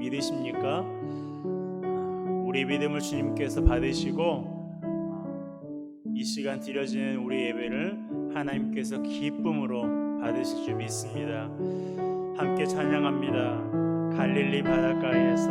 믿으십니까? 우리 믿음을 주님께서 받으시고 이 시간 드려지는 우리 예배를 하나님께서 기쁨으로 받으실 줄 믿습니다. 함께 찬양합니다. 갈릴리 바닷가에서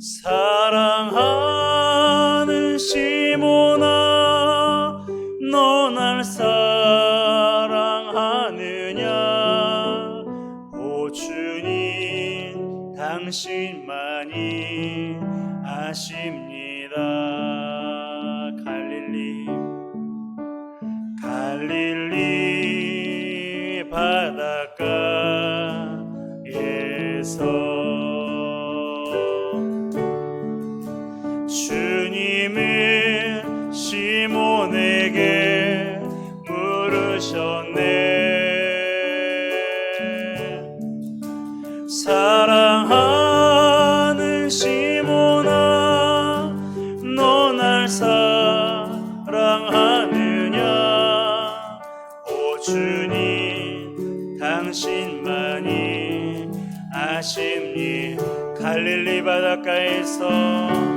So. Cristo.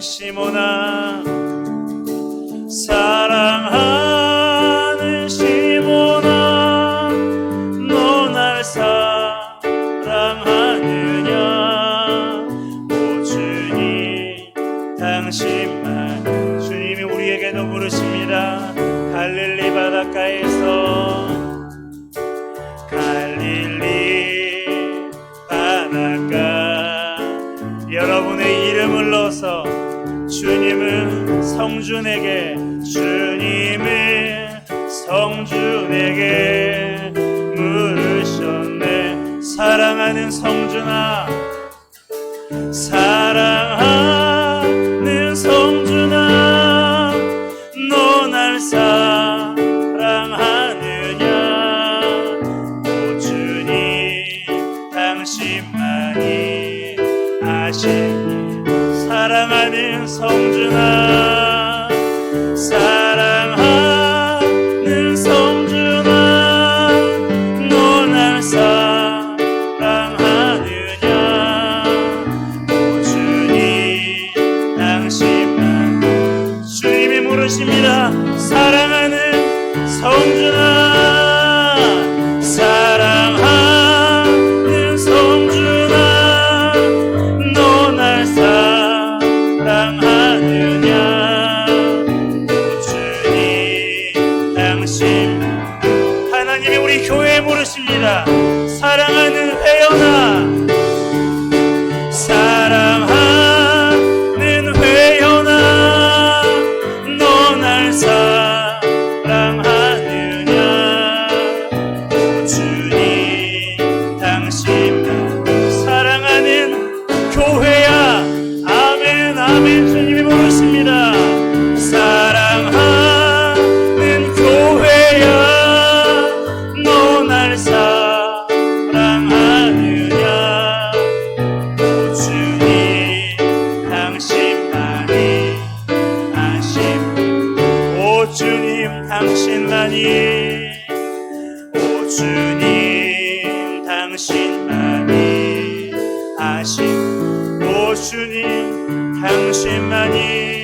시모나 사랑하는 시모나 너날 사랑하느냐? 오 주님 당신만. 주님이 우리에게도 부르십니다. 갈릴리 바닷가에서 성준에게 주님을 성준에게 물으셨네. 사랑하는 성준아 주님 당신만이 아시고 주님 당신만이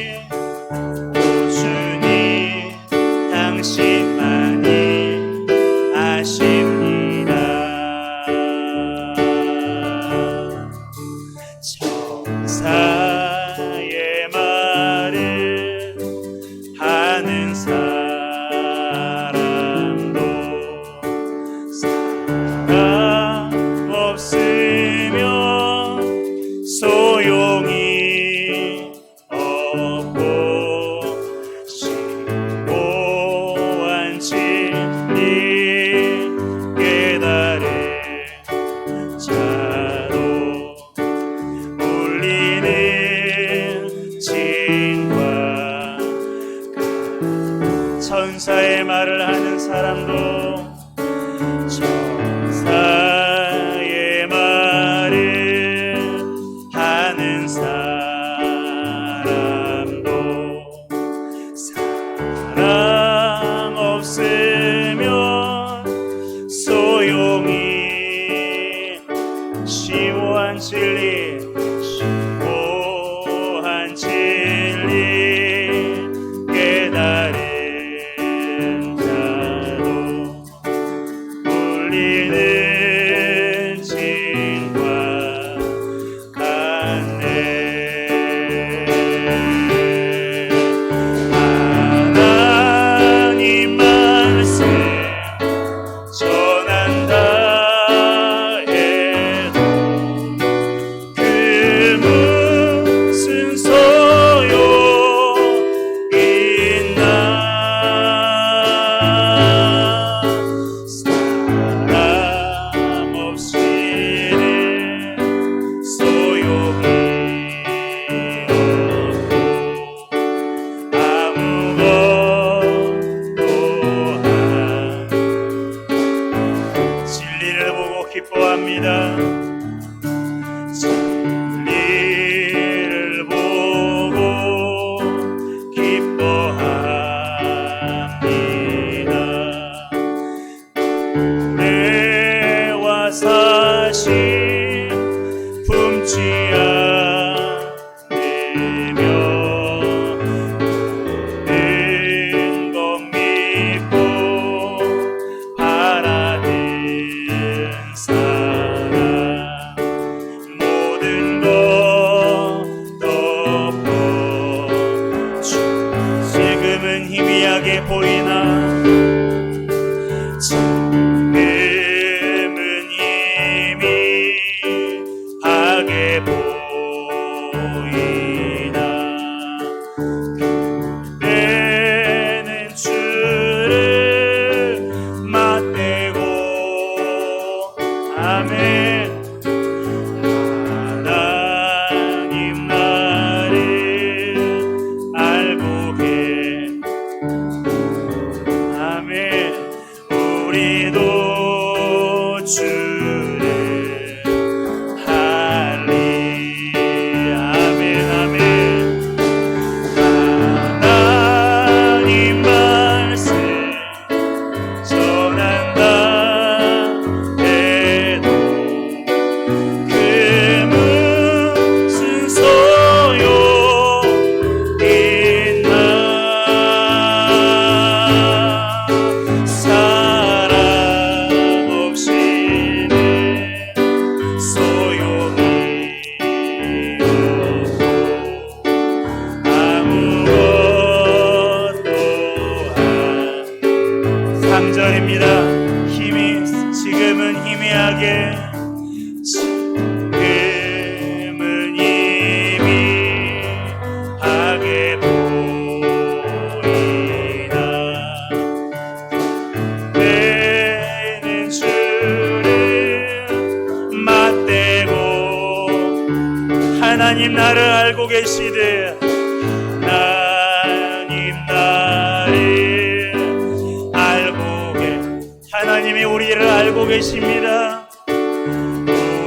계십니다.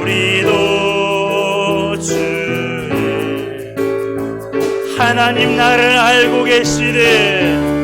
우리도 주의 하나님 나를 알고 계시네.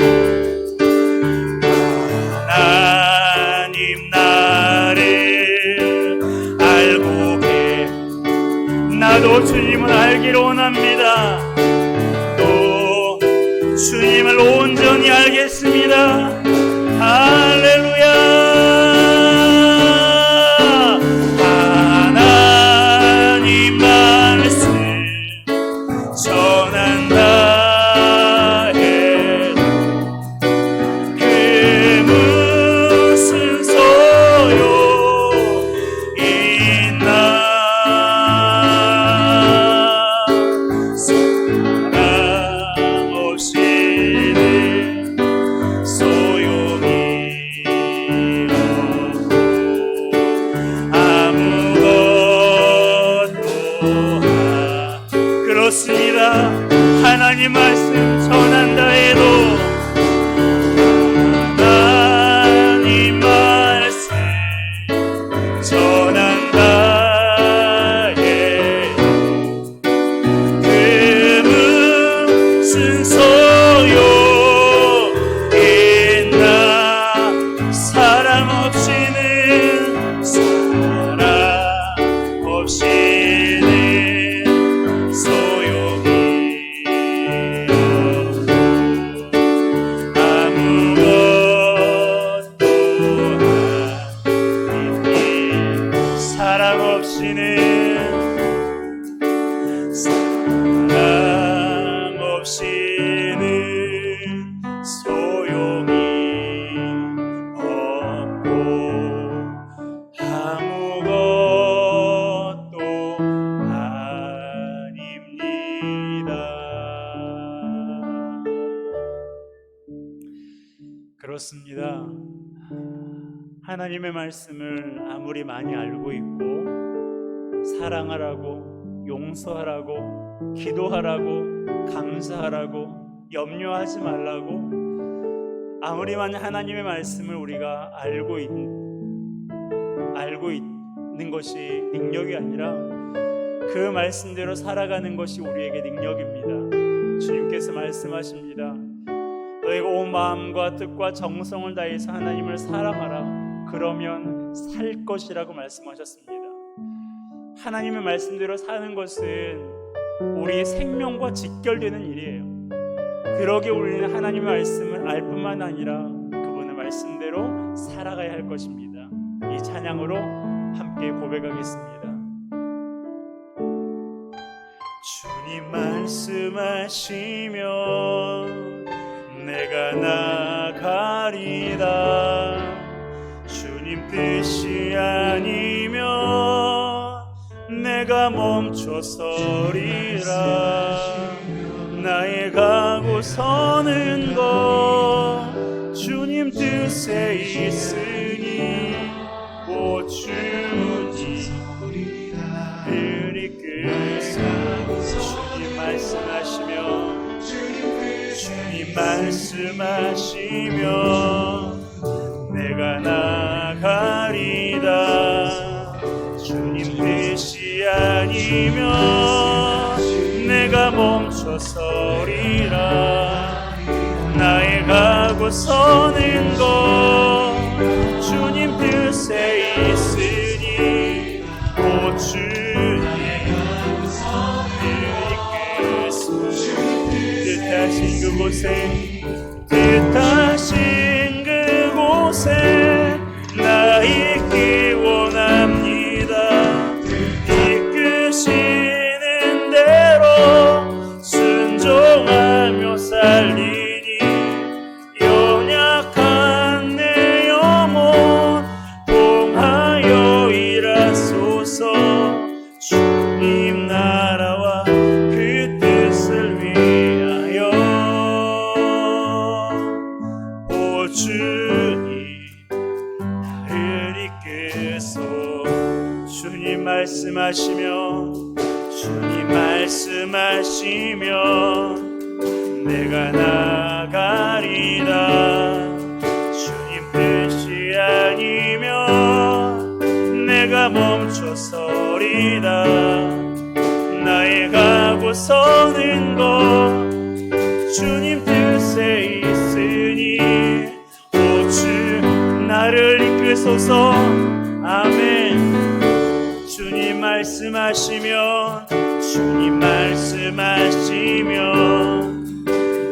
하나님의 말씀을 아무리 많이 알고 있고 사랑하라고 용서하라고 기도하라고 감사하라고 염려하지 말라고 아무리 많이 하나님의 말씀을 우리가 알고 있, 알고 있는 것이 능력이 아니라 그 말씀대로 살아가는 것이 우리에게 능력입니다. 주님께서 말씀하십니다. 너희가 온 마음과 뜻과 정성을 다해서 하나님을 사랑하라. 그러면 살 것이라고 말씀하셨습니다. 하나님의 말씀대로 사는 것은 우리의 생명과 직결되는 일이에요. 그러게 우리는 하나님의 말씀을 알 뿐만 아니라 그분의 말씀대로 살아가야 할 것입니다. 이 찬양으로 함께 고백하겠습니다. 주님 말씀하시면 내가 나가리다 뜻이 아니면 내가 멈춰서리라. 나의 가고 서는 것 주님 뜻에 있으니 오 주님 그리께서 주님 말씀하시며 주님 말씀하시며 내가 나 내가 멈춰서리라. 나의 가고 서는 것 주님 뜻에 있으니 오 주님 뜻하신 그곳에 말씀하시며 주님 말씀하시며 내가 나가리라. 주님 뜻이 아니면 내가 멈춰서리다 나의 가고 서는 것 주님 뜻에 있으니 오주 나를 이끄소서 말씀하시면 주님 말씀하시면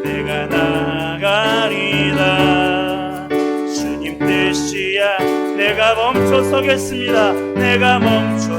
내가 나가리다 주님 뜻이야. 내가 멈춰 서겠습니다. 내가 멈춰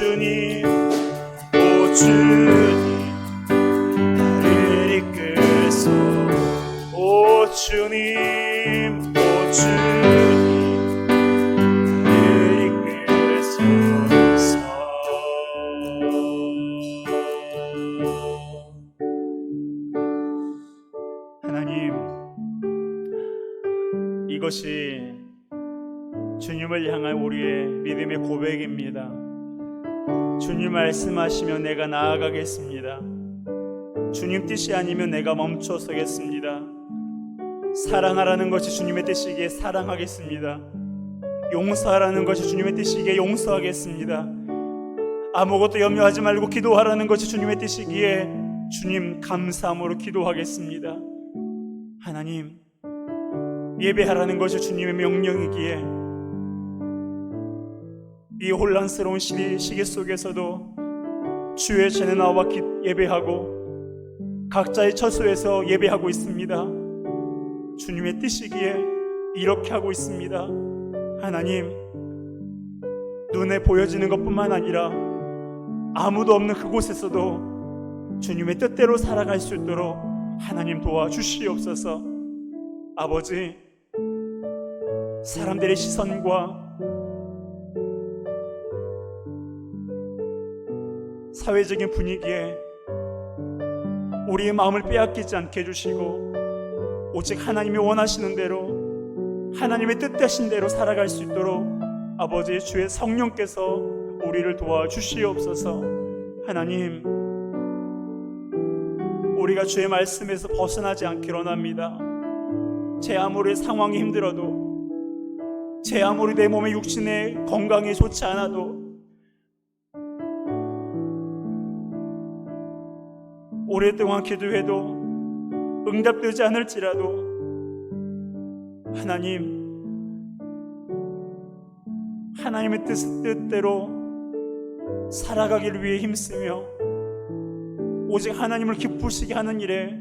오주 주님 뜻이 아니면 내가 멈춰 서겠습니다. 사랑하라는 것이 주님의 뜻이기에 사랑하겠습니다. 용서하라는 것이 주님의 뜻이기에 용서하겠습니다. 아무것도 염려하지 말고 기도하라는 것이 주님의 뜻이기에 주님 감사함으로 기도하겠습니다. 하나님, 예배하라는 것이 주님의 명령이기에 이 혼란스러운 시기, 속에서도 주의 전에 나와 기, 예배하고 각자의 처소에서 예배하고 있습니다. 주님의 뜻이기에 이렇게 하고 있습니다. 하나님, 눈에 보여지는 것뿐만 아니라 아무도 없는 그곳에서도 주님의 뜻대로 살아갈 수 있도록 하나님 도와주시옵소서. 아버지, 사람들의 시선과 사회적인 분위기에 우리의 마음을 빼앗기지 않게 해주시고 오직 하나님이 원하시는 대로 하나님의 뜻되신 대로 살아갈 수 있도록 아버지 주의 성령께서 우리를 도와주시옵소서. 하나님 우리가 주의 말씀에서 벗어나지 않기로 원합니다. 제 아무리 상황이 힘들어도 제 아무리 내 몸의 육신의 건강이 좋지 않아도 오랫동안 기도해도 응답되지 않을지라도 하나님 하나님의 뜻, 뜻대로 살아가기를 위해 힘쓰며 오직 하나님을 기쁘시게 하는 일에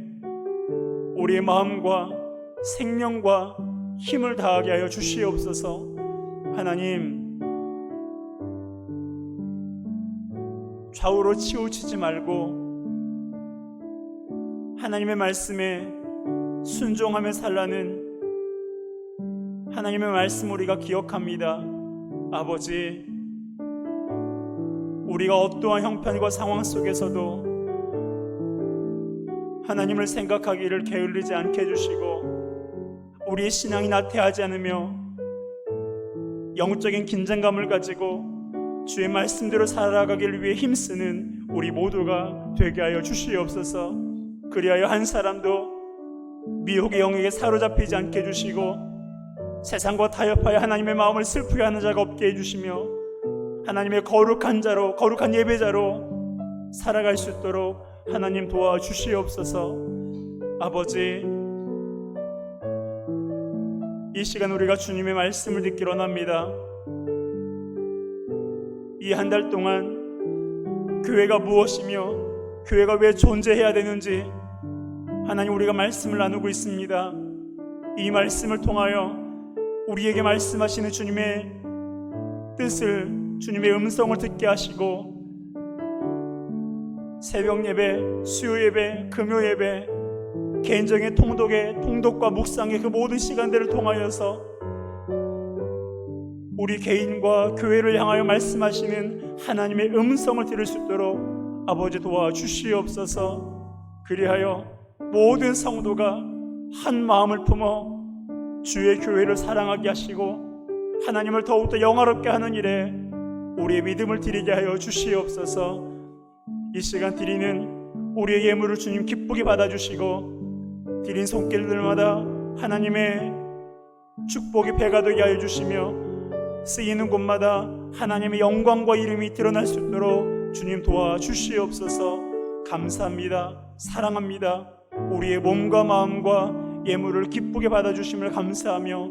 우리의 마음과 생명과 힘을 다하게 하여 주시옵소서. 하나님 좌우로 치우치지 말고 하나님의 말씀에 순종하며 살라는 하나님의 말씀 우리가 기억합니다. 아버지, 우리가 어떠한 형편과 상황 속에서도 하나님을 생각하기를 게을리지 않게 해주시고 우리의 신앙이 나태하지 않으며 영적인 긴장감을 가지고 주의 말씀대로 살아가기를 위해 힘쓰는 우리 모두가 되게 하여 주시옵소서. 그리하여 한 사람도 미혹의 영에게 사로잡히지 않게 해주시고 세상과 타협하여 하나님의 마음을 슬프게 하는 자가 없게 해주시며 하나님의 거룩한 자로 거룩한 예배자로 살아갈 수 있도록 하나님 도와주시옵소서. 아버지 이 시간 우리가 주님의 말씀을 듣기로 합니다. 이 한 달 동안 교회가 무엇이며 교회가 왜 존재해야 되는지 하나님 우리가 말씀을 나누고 있습니다. 이 말씀을 통하여 우리에게 말씀하시는 주님의 뜻을 주님의 음성을 듣게 하시고 새벽 예배, 수요 예배, 금요 예배, 개인적인 통독의 통독과 묵상의 그 모든 시간들을 통하여서 우리 개인과 교회를 향하여 말씀하시는 하나님의 음성을 들을 수 있도록 아버지 도와 주시옵소서. 그리하여 모든 성도가 한 마음을 품어 주의 교회를 사랑하게 하시고 하나님을 더욱더 영화롭게 하는 일에 우리의 믿음을 드리게 하여 주시옵소서. 이 시간 드리는 우리의 예물을 주님 기쁘게 받아주시고 드린 손길들마다 하나님의 축복이 배가 되게 하여 주시며 쓰이는 곳마다 하나님의 영광과 이름이 드러날 수 있도록 주님 도와주시옵소서 감사합니다. 사랑합니다. 우리의 몸과 마음과 예물을 기쁘게 받아주심을 감사하며